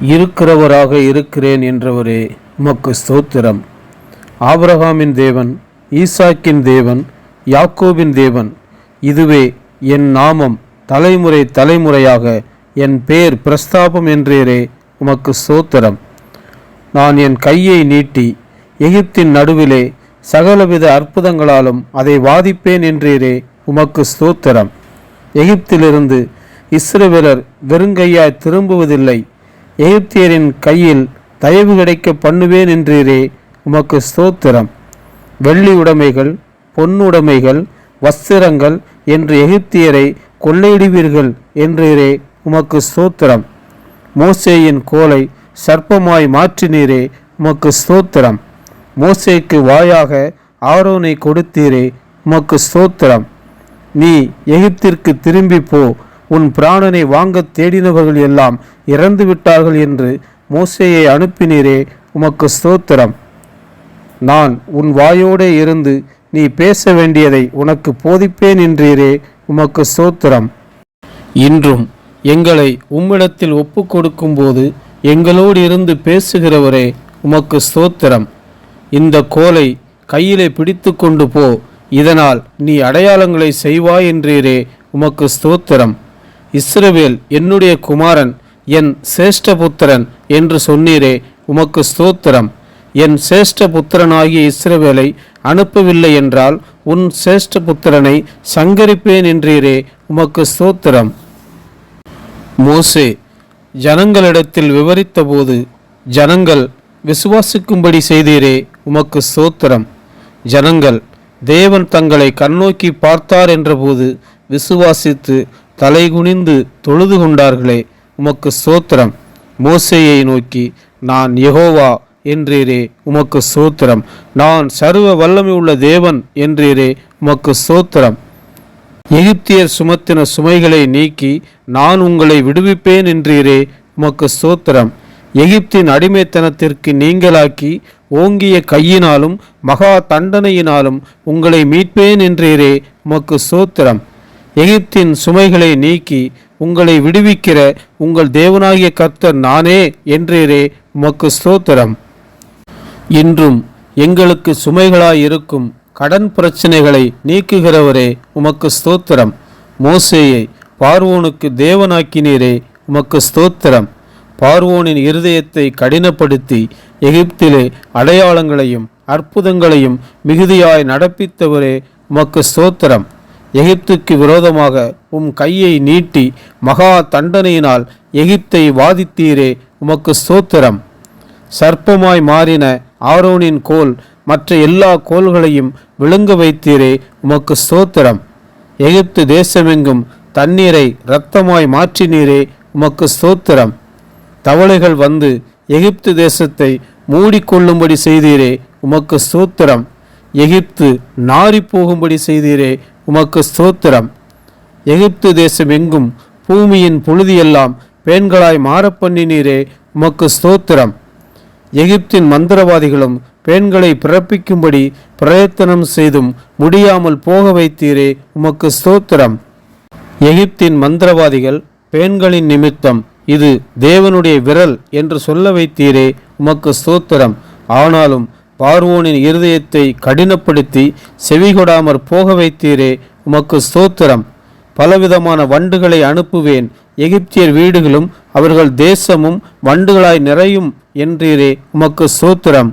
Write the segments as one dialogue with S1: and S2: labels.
S1: இருக்கிறவராக இருக்கிறேன் என்றவரே உமக்கு ஸ்தோத்திரம். ஆபிரகாமின் தேவன் ஈசாக்கின் தேவன் யாக்கோபின் தேவன் இதுவே என் நாமம் தலைமுறை தலைமுறையாக என் பேர் பிரஸ்தாபம் என்றேரே உமக்கு ஸ்தோத்திரம் நான் என் கையை நீட்டி எகிப்தின் நடுவிலே சகலவித அற்புதங்களாலும் அதை வாதிப்பேன் என்றீரே உமக்கு ஸ்தோத்திரம் எகிப்திலிருந்து இஸ்ரவேலர் வெறுங்கையாய் திரும்புவதில்லை. எகிப்தியரின் கையில் தயவு கிடைக்க பண்ணுவேன் என்றீரே உமக்கு ஸ்தோத்திரம் வெள்ளி உடைமைகள் பொன்னுடைமைகள் வஸ்திரங்கள் என்று எகிப்தியரை கொள்ளையிடுவீர்கள் என்றீரே உமக்கு ஸ்தோத்திரம். மோசேயின் கோலை சர்ப்பமாய் மாற்றினீரே உமக்கு ஸ்தோத்திரம். மோசேக்கு வாயாக ஆரோனை கொடுத்தீரே உமக்கு ஸ்தோத்திரம். நீ எகிப்திற்கு திரும்பி போ உன் பிராணனை வாங்கத் தேடினவர்கள் எல்லாம் இறந்து விட்டார்கள் என்று மோசேயை அனுப்பினீரே உமக்கு ஸ்தோத்திரம். நான் உன் வாயோடே இருந்து நீ பேச வேண்டியதை உனக்கு போதிப்பேன் என்றீரே உமக்கு ஸ்தோத்திரம். இன்றும் எங்களை உம்மிடத்தில் ஒப்பு கொடுக்கும்போது எங்களோடு இருந்து பேசுகிறவரே உமக்கு ஸ்தோத்திரம். இந்த கோலை கையிலே பிடித்து கொண்டு போ இதனால் நீ அடையாளங்களை செய்வாய் என்றீரே உமக்கு ஸ்தோத்திரம். இஸ்ரவேல் என்னுடைய குமாரன் என் சேஷ்டபுத்திரன் என்று சொன்னீரே உமக்கு ஸ்தோத்திரம். என் சேஷ்டபுத்திரனாகிய இஸ்ரவேலை அனுப்பவில்லை என்றால் உன் சேஷ்டபுத்திரனை சங்கரிப்பேன் என்றீரே உமக்கு ஸ்தோத்திரம். மோசே ஜனங்களிடத்தில் விவரித்தபோது ஜனங்கள் விசுவாசிக்கும்படி செய்தீரே உமக்கு சோத்திரம் ஜனங்கள் தேவன் தங்களை கண்ணோக்கி பார்த்தார் என்றபோது விசுவாசித்து தலைகுனிந்து தொழுது கொண்டார்களே உமக்கு சோத்திரம் மோசையை நோக்கி நான் யகோவா என்றீரே உமக்கு சோத்திரம் நான் சர்வ வல்லமை உள்ள தேவன் என்றீரே உமக்கு சோத்திரம் எகிப்தியர் சுமத்தின சுமைகளை நீக்கி நான் உங்களை விடுவிப்பேன் என்றீரே உமக்கு ஸ்தோத்திரம். எகிப்தின் அடிமைத்தனத்திற்கு நீங்களாக்கி ஓங்கிய கையினாலும் மகா தண்டனையினாலும் உங்களை மீட்பேன் என்றீரே உமக்கு ஸ்தோத்திரம். எகிப்தின் சுமைகளை நீக்கி உங்களை விடுவிக்கிற உங்கள் தேவனாகிய கர்த்தர் நானே என்றீரே உமக்கு ஸ்தோத்திரம். இன்றும் எங்களுக்கு சுமைகளாயிருக்கும் கடன் பிரச்சனைகளை நீக்குகிறவரே உமக்கு ஸ்தோத்திரம். மோசேயை பார்வோனுக்கு தேவனாக்கினீரே உமக்கு ஸ்தோத்திரம். பார்வோனின் இருதயத்தை கடினப்படுத்தி எகிப்திலே அடையாளங்களையும் அற்புதங்களையும் மிகுதியாய் நடப்பித்தவரே உமக்கு ஸ்தோத்திரம். எகிப்துக்கு விரோதமாக உம் கையை நீட்டி மகா தண்டனையினால் எகிப்தை வாதித்தீரே உமக்கு ஸ்தோத்திரம். சர்ப்பமாய் மாறின ஆரோனின் கோல் மற்ற எல்லா கோள்களையும் விழுங்க வைத்தீரே உமக்கு ஸ்தோத்திரம். எகிப்து தேசமெங்கும் தண்ணீரை இரத்தமாய் மாற்றினீரே உமக்கு ஸ்தோத்திரம். தவளைகள் வந்து எகிப்து தேசத்தை மூடிக்கொள்ளும்படி செய்தீரே உமக்கு ஸ்தோத்திரம். எகிப்து நாரி போகும்படி செய்தீரே உமக்கு ஸ்தோத்திரம். எகிப்து தேசம் எங்கும் பூமியின் புழுதியெல்லாம் பெண்களாய் மாறப்பண்ணினீரே உமக்கு ஸ்தோத்திரம். எகிப்தின் மந்திரவாதிகளும் பெண்களை பிறப்பிக்கும்படி பிரயத்தனம் செய்தும் முடியாமல் போக வைத்தீரே உமக்கு ஸ்தோத்திரம். எகிப்தின் மந்திரவாதிகள் பெண்களின் நிமித்தம் இது தேவனுடைய விரல் என்று சொல்ல வைத்தீரே உமக்கு ஸ்தோத்திரம். ஆனாலும் பார்வோனின் இருதயத்தை கடினப்படுத்தி செவிகொடாமற் போக வைத்தீரே உமக்கு ஸ்தோத்திரம். பலவிதமான வண்டுகளை அனுப்புவேன். எகிப்தியர் வீடுகளும் அவர்கள் தேசமும் வண்டுகளாய் நிறையும் என்றீரே உமக்கு ஸ்தோத்திரம்.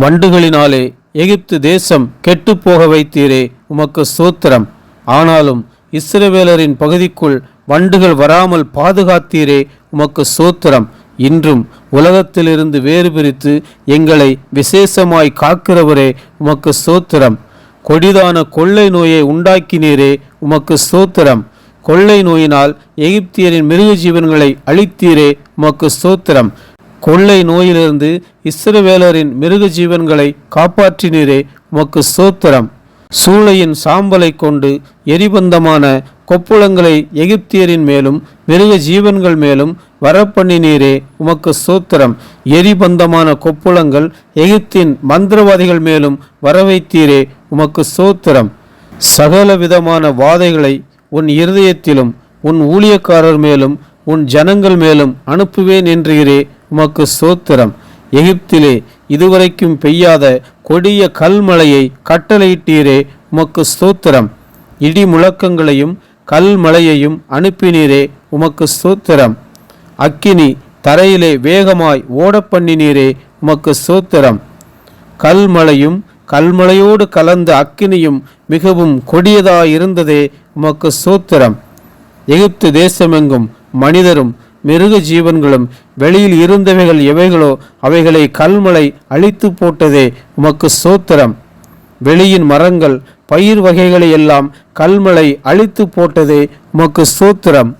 S1: வண்டுகளினாலே எகிப்து தேசம் கெட்டுப் போக வைத்தீரே உமக்கு ஸ்தோத்திரம். ஆனாலும் இஸ்ரவேலரின் பகுதிக்குள் வண்டுகள் வராமல் பாதுகாத்தீரே உமக்கு சோத்திரம் இன்றும் உலகத்திலிருந்து வேறு பிரித்து எங்களை விசேஷமாய் காக்கிறவரே உமக்கு சோத்திரம் கொடிதான கொள்ளை நோயை உண்டாக்கினீரே உமக்கு ஸ்தோத்திரம். கொள்ளை நோயினால் எகிப்தியரின் மிருக ஜீவன்களை அழித்தீரே உமக்கு ஸ்தோத்திரம். கொள்ளை நோயிலிருந்து இஸ்ரவேலரின் மிருக ஜீவன்களை காப்பாற்றினீரே உமக்கு சோத்திரம் சூளையின் சாம்பலை கொண்டு எரிபந்தமான கொப்புளங்களை எகிப்தியரின் மேலும் மிருக ஜீவன்கள் மேலும் வரப்பண்ணினீரே உமக்கு சோத்திரம் எரிபந்தமான கொப்புளங்கள் எகிப்தின் மந்திரவாதிகள் மேலும் வரவைத்தீரே உமக்கு சோத்திரம் சகல விதமான வாதைகளை உன் இருதயத்திலும் உன் ஊழியக்காரர் மேலும் உன் ஜனங்கள் மேலும் அனுப்புவேன் என்றீரே உமக்கு சோத்திரம். எகிப்திலே இதுவரைக்கும் பெய்யாத கொடிய கல்மழையை கட்டளையிட்டீரே உமக்கு ஸ்தோத்திரம் இடி முழக்கங்களையும் கல்மழையையும் அனுப்பினீரே உமக்கு ஸ்தோத்திரம் அக்கினி தரையிலே வேகமாய் ஓடப்பண்ணினீரே உமக்கு ஸ்தோத்திரம் கல்மழையும் கல்மழையோடு கலந்த அக்கினியும் மிகவும் கொடியதாயிருந்ததே உமக்கு சோத்திரம். எகிப்து தேசமெங்கும் மனிதரும் மிருக ஜீவன்களும் வெளியில் இருந்தவைகள் எவைகளோ அவைகளை கல்மலை அழித்து போட்டதே உமக்கு சோத்திரம். வெளியின் மரங்கள் பயிர் வகைகளை எல்லாம் கல்மலை அழித்து போட்டதே உமக்கு சோத்திரம்.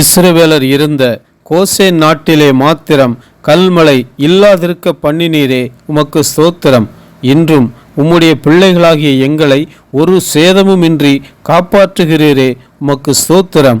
S1: இஸ்ரவேலர் இருந்த கோசே நாட்டிலே மாத்திரம் கல்மலை இல்லாதிருக்க பண்ணினீரே உமக்கு ஸ்தோத்திரம் இன்றும் உம்முடைய பிள்ளைகளாகிய எங்களை ஒரு சேதமுமின்றி காப்பாற்றுகிறீரே உமக்கு ஸ்தோத்திரம்